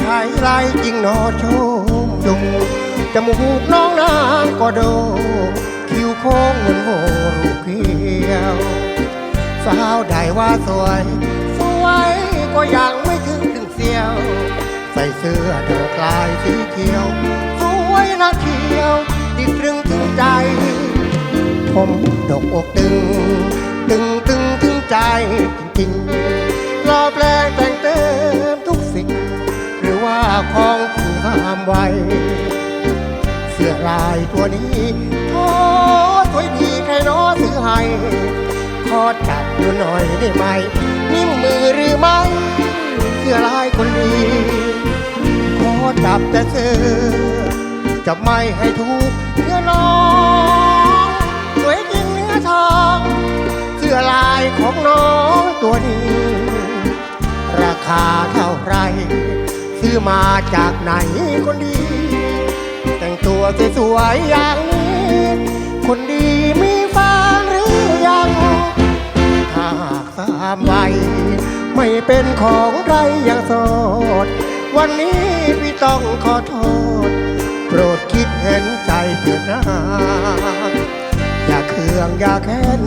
ชายไรจริงหนอชมดุงจมูกน้องนางก็โดคิ้วโค้งเหมือนโหรูเขียวสาวได้ว่าสวย สวยก็ยังไม่ถึงถึงเสียว ใส่เสื้อดอกลายสีเขียว สวยนะเขียวติดตรึงถึงใจ ผมดอกอกตึง ตึงตึงถึงใจจริง องผู้ทำไว้เสื้อลายตัวนี้โอ้สวยดีใครน้อซื้อให้ขอจับดูหน่อยได้ไหม นิ่มมือหรือไม่เสื้อลายคนดีขอจับแต่เสื้อจะไม่ให้ทุกเนื้อน้องสวยจริงเนื้อทองเสื้อลายของน้องตัวนี้ ราคาเท่าไร มาจากไหนคนดี แต่งตัวสวยๆอย่างนี้คนดีมีแฟนหรือยัง ถ้าหากสามวัยไม่เป็นของใครอย่างโสด วันนี้พี่ต้องขอโทษ โปรดคิดเห็นใจเถิดนะอย่าเคืองอย่าแค้น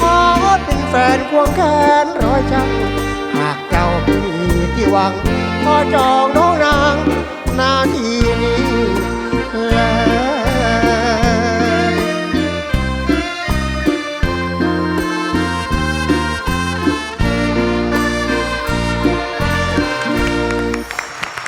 ขอเป็นแฟนควงแขนร้อยจังหากเจ้ามีที่หวัง ขอจองน้องนางน้าที